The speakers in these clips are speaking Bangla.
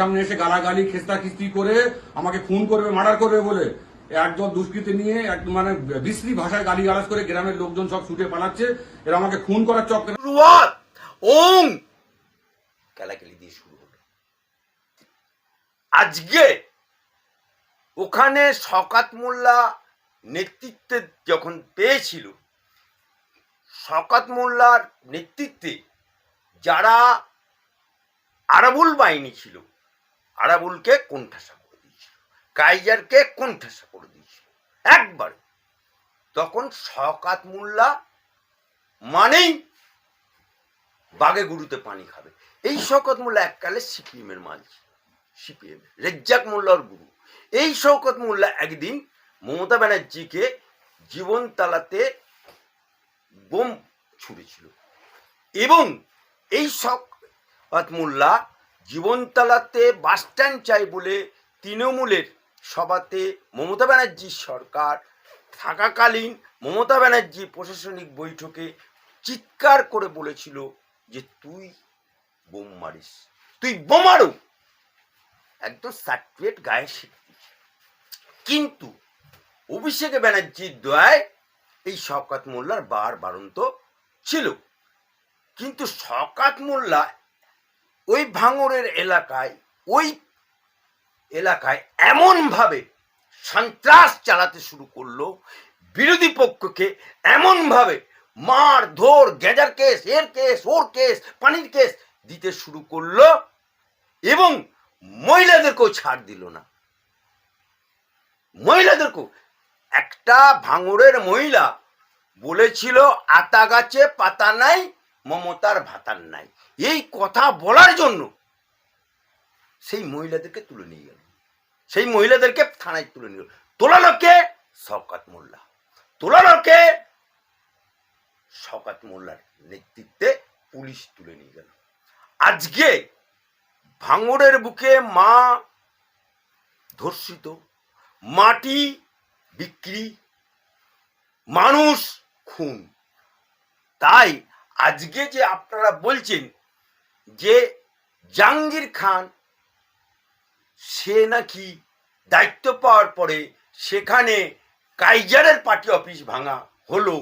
সামনে এসে গালাগালি খেস্তা খিস্তি করে আমাকে খুন করবে মার্ডার করবে বলে একদল দুষ্কৃতি নিয়ে এক মানে বিশ্রী ভাষায় গালি গালাজ করে গ্রামের লোকজন সব ছুটে পালাচ্ছে। এরা আমাকে খুন করার চক্রে শুরুয়াত ওং কেলাকেলি দিয়ে শুরু হলো। আজকে ওখানে শকাত মোল্লা নেতৃত্বে যখন পেয়েছিল শকাত মোল্লার নেতৃত্বে যারা আরাবুল বাহিনী ছিল আরাবুলকে কোণঠাসা করে দিয়েছিল? কাইজারকে কোণঠাসা করে দিয়েছিল? একবারে। তখন শকাত মোল্লা মানেই বাগে গুরুতে পানি খাবে। এই শকত মোল্লা এককালে সিপিএম এর মাল সিপিএম রেজ্জাক মোল্লার গুরু। এই শওকত মোল্লা একদিন মমতা ব্যানার্জিকে জীবন তালাতে বোম ছুঁড়েছিল। এবং এই শওকত মোল্লা জীবনতলাতে বাস স্ট্যান্ড চাই বলে তৃণমূলের সভাতে মমতা ব্যানার্জির সরকার, থাকাকালীন মমতা ব্যানার্জি প্রশাসনিক বৈঠকে চিৎকার করে বলেছিল যে তুই বোম মারিস, তুই বোমারু একদম সার্টিফিকেট গায়ে শিখতি কিন্তু অভিষেক ব্যানার্জির দয়ায় এই শওকাত মোল্লার বার বারন্ত ছিল। কিন্তু শওকাত মোল্লা ওই ভাঙরের এলাকায়, ওই এলাকায় এমনভাবে সন্ত্রাস চালাতে শুরু করল, বিরোধী পক্ষকে এমনভাবে মার, ধর গেজার কেস, এর কেস, ওর কেস, পানির কেস দিতে শুরু করল এবং মহিলাদেরকেও ছাড় দিল না। মহিলাদেরকেও একটা ভাঙরের মহিলা বলেছিল, আতা গাছে পাতা নাই মমতার ভাতার নাই। এই কথা বলার জন্য সেই মহিলাদেরকে তুলে নিয়ে গেল। সেই মহিলাদেরকে থানায় তুলে নিয়ে গেল। তোলালো কে শওকাত মোল্লা। তোলালো কে শওকাত মোল্লার নেতৃত্বে পুলিশ তুলে নিয়ে গেল। আজকে ভাঙড়ের বুকে মা ধর্ষিত, মাটি বিক্রি, মানুষ খুন। তাই আজকে যে আপনারা বলছেন যে জাহাঙ্গীর খান, সে নাকি দায়িত্ব পাওয়ার পরে সেখানে কাইজারের পার্টি অফিস ভাঙা হলো,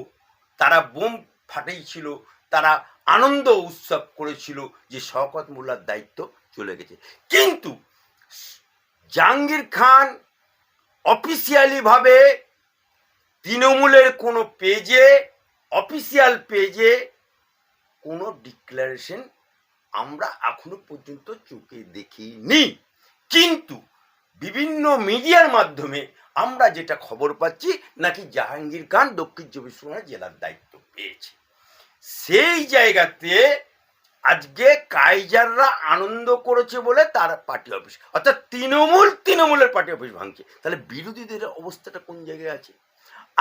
তারা বোম ফাটিয়েছিল তারা আনন্দ উৎসব করেছিল যে শওকত মোল্লার দায়িত্ব চলে গেছে। কিন্তু জাহাঙ্গীর খান অফিসিয়ালি ভাবে তৃণমূলের কোনো পেজে অফিসিয়াল পেজে কোনো ডিক্লারেশন আমরা এখনও পর্যন্ত চোখে দেখিনি। কিন্তু বিভিন্ন মিডিয়ার মাধ্যমে আমরা যেটা খবর পাচ্ছি, নাকি জাহাঙ্গীর খান দক্ষিণ চব্বিশ পরগনা জেলার দায়িত্ব পেয়েছে। সেই জায়গাতে আজকে কাইজাররা আনন্দ করেছে বলে তার পার্টি অফিস, অর্থাৎ তৃণমূল তৃণমূলের পার্টি অফিস ভাঙছে। তাহলে বিরোধীদের অবস্থাটা কোন জায়গায় আছে?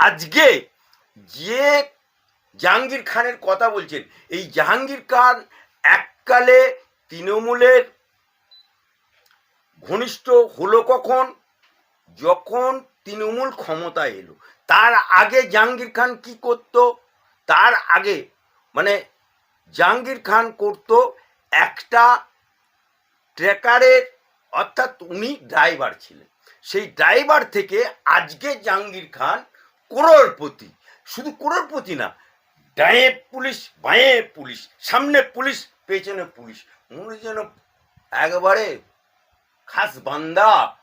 আজকে যে জাহাঙ্গীর খানের কথা বলছেন। এই জাহাঙ্গীর খান এককালে তৃণমূলের ঘনিষ্ঠ হলো কখন? যখন তৃণমূল ক্ষমতা এলো। তার আগে জাহাঙ্গীর খান কি করত? তার আগে মানে জাহাঙ্গীর খান করত একটা ট্রেকারের অর্থাৎ উনি ড্রাইভার ছিলেন। সেই ড্রাইভার থেকে আজকে জাহাঙ্গীর খান করোড়পতি শুধু করোড়পতি না ডায়ে পুলিশ, বাঁয়ে পুলিশ, সামনে পুলিশ, পেছনে পুলিশ। মনে যেন একবারে খাস বান্দা,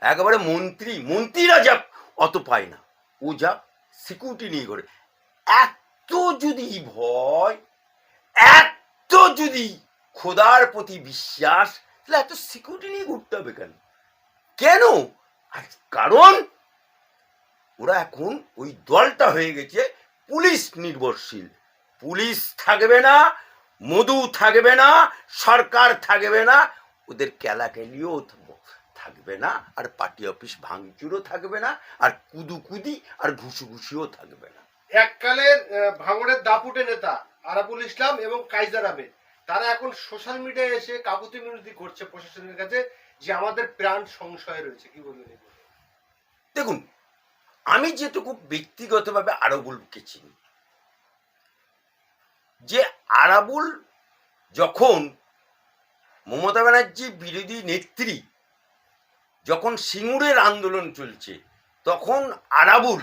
একেবারে মন্ত্রী, মন্ত্রীরা যা, অত পায় না। ও যা সিকিউরিটি নিয়ে করে এত যদি ভয়, এত যদি খোদার প্রতি বিশ্বাস, তাহলে এত সিকিউরিটি নিয়ে ঘুরতে হবে কেন? কেন? আর কারণ, ওরা এখন ওই দলটা হয়ে গেছে পুলিশ নির্ভরশীল। পুলিশ থাকবে না মধু থাকবে না সরকার থাকবে না ওদের কেলাকেলিও থাকবো- না আর পার্টি অফিস ভাঙচুরও থাকবে না আর কুদুকুদি আর ঘুষুঘুষিও থাকবে না। এককালের আহ, ভাঙড়ের দাপুটে নেতা আরাবুল ইসলাম এবং কাইজার আহমেদ তারা এখন সোশ্যাল মিডিয়ায় এসে কাকুতি মিনতি করছে প্রশাসনের কাছে যে আমাদের প্রাণ সংশয় রয়েছে। কি বলবেন দেখুন আমি যেটুকু ব্যক্তিগতভাবে আরাবুলকে চিনি, যে আরাবুল যখন মমতা ব্যানার্জি বিরোধী নেত্রী যখন সিঙ্গুরের আন্দোলন চলছে, তখন আরাবুল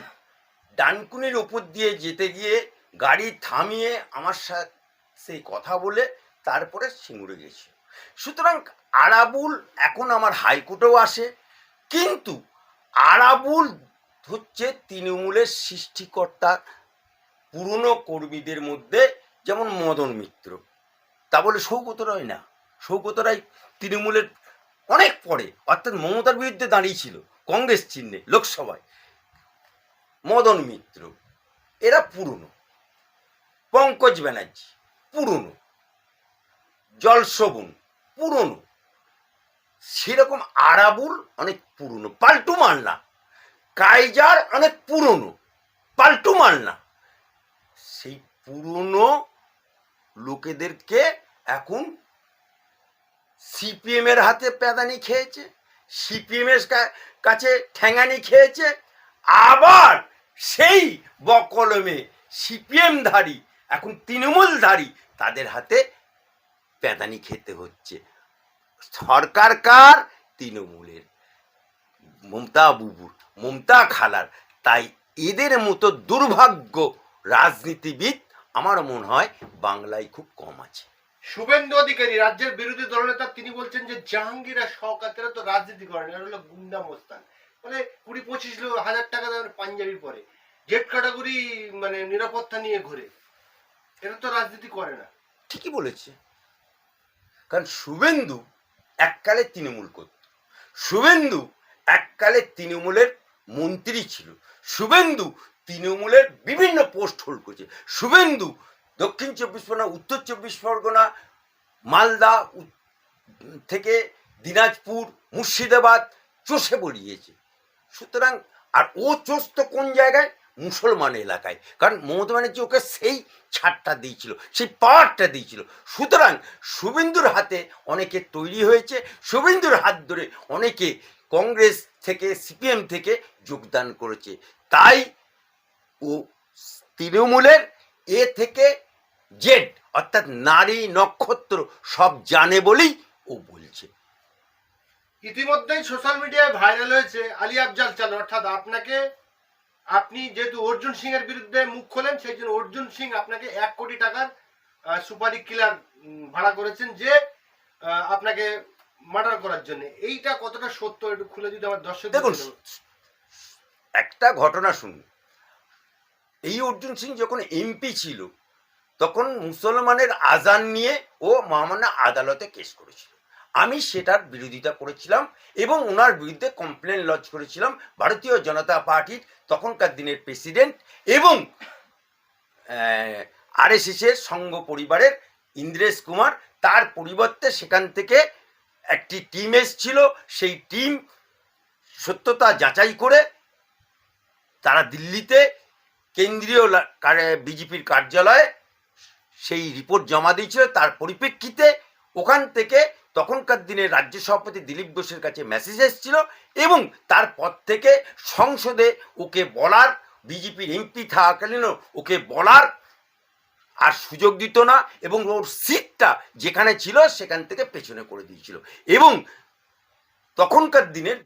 ডানকুনির ওপর দিয়ে যেতে গিয়ে গাড়ি থামিয়ে আমার সাথে কথা বলে তারপরে সিঙ্গুরে গেছে। সুতরাং আরাবুল এখন আমার হাইকোর্টেও আসে, কিন্তু আরাবুল হচ্ছে তৃণমূলের সৃষ্টিকর্তা পুরনো কর্মীদের মধ্যে যেমন মদন মিত্র। তা বলে সৌগত রায় না। সৌগত রায় তৃণমূলের অনেক পরে, অর্থাৎ মমতার বিরুদ্ধে দাঁড়িয়েছিল কংগ্রেস চিহ্নে, লোকসভায়। মদন মিত্র, এরা পুরনো। পঙ্কজ ব্যানার্জি, পুরনো। জলশবন পুরনো। সেরকম আরাবুল অনেক পুরনো। পাল্টু মান্না কাইজার অনেক পুরনো, পাল্টু মান্না সেই পুরনো লোকেদেরকে এখন সিপিএম এর হাতে প্যাদানি খেয়েছে সিপিএম এর কা- কাছে ঠ্যাঙানি খেয়েছে, আবার সেই বকলমে সিপিএম ধারী এখন তৃণমূল ধারী তাদের হাতে প্যাদানি খেতে হচ্ছে। সরকার কার? তৃণমূলের। মমতা বুবুর। মমতা খালার তাই এদের মতো দুর্ভাগ্য রাজনীতিবিদ আমার মনে হয় বাংলায় খুব কম আছে। শুভেন্দু অধিকারী রাজ্যের বিরোধী দলনেতা তিনি বলছেন যে জাহাঙ্গীর আর শওকাতেরা তো রাজনীতি করেন এরা হলো গুন্ডা মোস্তান। মানে কুড়ি পঁচিশ হাজার টাকা দামের পাঞ্জাবি পরে জেট ক্যাটাগরি মানে নিরাপত্তা নিয়ে ঘুরে এরা তো রাজনীতি করে না। ঠিকই বলেছে। কারণ শুভেন্দু এককালে তৃণমূল করত। শুভেন্দু এককালে তৃণমূলের মন্ত্রী ছিল। শুভেন্দু তৃণমূলের বিভিন্ন পোস্ট হোল্ড করেছে। শুভেন্দু দক্ষিণ চব্বিশ পরগনা, উত্তর চব্বিশ পরগনা, মালদা থেকে দিনাজপুর, মুর্শিদাবাদ চষে বলিয়েছে সুতরাং, আর ও চোষ তো কোন জায়গায়? মুসলমান এলাকায়। কারণ মমতা ব্যানার্জি ওকে সেই ছাড়টা দিয়েছিল, সেই পাওয়ারটা দিয়েছিল। সুতরাং, শুভেন্দুর হাতে অনেকে তৈরি হয়েছে, শুভেন্দুর হাত ধরে অনেকে কংগ্রেস থেকে, সিপিএম থেকে যোগদান করেছে। তাই ও তৃণমূলের এ থেকে জেড, অর্থাৎ নারী নক্ষত্র, সব জানে বলেই ও বলছে। ইতিমধ্যেই সোশ্যাল মিডিয়ায় ভাইরাল হয়েছে আলী আফজাল চাল অর্থাৎ আপনাকে, আপনি যেহেতু অর্জুন সিং এর বিরুদ্ধে মুখ খোলেন, সেই জন্য অর্জুন সিং আপনাকে এক কোটি টাকার সুপারি কিলার ভাড়া করেছেন যে আপনাকে মার্ডার করার জন্য। এইটা কতটা সত্য একটু খুলে যদি আমার দর্শক দেখুন একটা ঘটনা শুনুন। এই অর্জুন সিং যখন এমপি ছিল তখন মুসলমানের আজান নিয়ে ও মহামান্য আদালতে কেস করেছিল। আমি সেটার বিরোধিতা করেছিলাম এবং ওনার বিরুদ্ধে কমপ্লেন লজ করেছিলাম ভারতীয় জনতা পার্টির তখনকার দিনের প্রেসিডেন্ট এবং আর এস আরএসএসের সংঘ পরিবারের ইন্দ্রেশ কুমার। তার পরিবর্তে সেখান থেকে একটি টিম এসছিল, সেই টিম সত্যতা যাচাই করে তারা দিল্লিতে কেন্দ্রীয় বিজেপির কার্যালয়ে সেই রিপোর্ট জমা দিয়েছিল। তার পরিপ্রেক্ষিতে ওখান থেকে তখনকার দিনে রাজ্য সভাপতি দিলীপ ঘোষের কাছে মেসেজ এসেছিল এবং তারপর থেকে সংসদে ওকে বলার, বিজেপির এমপি থাকাকালীনও ওকে বলার আর সুযোগ দিত না এবং ওর সিটটা যেখানে ছিল সেখান থেকে পেছনে করে দিয়েছিল। এবং তখনকার দিনের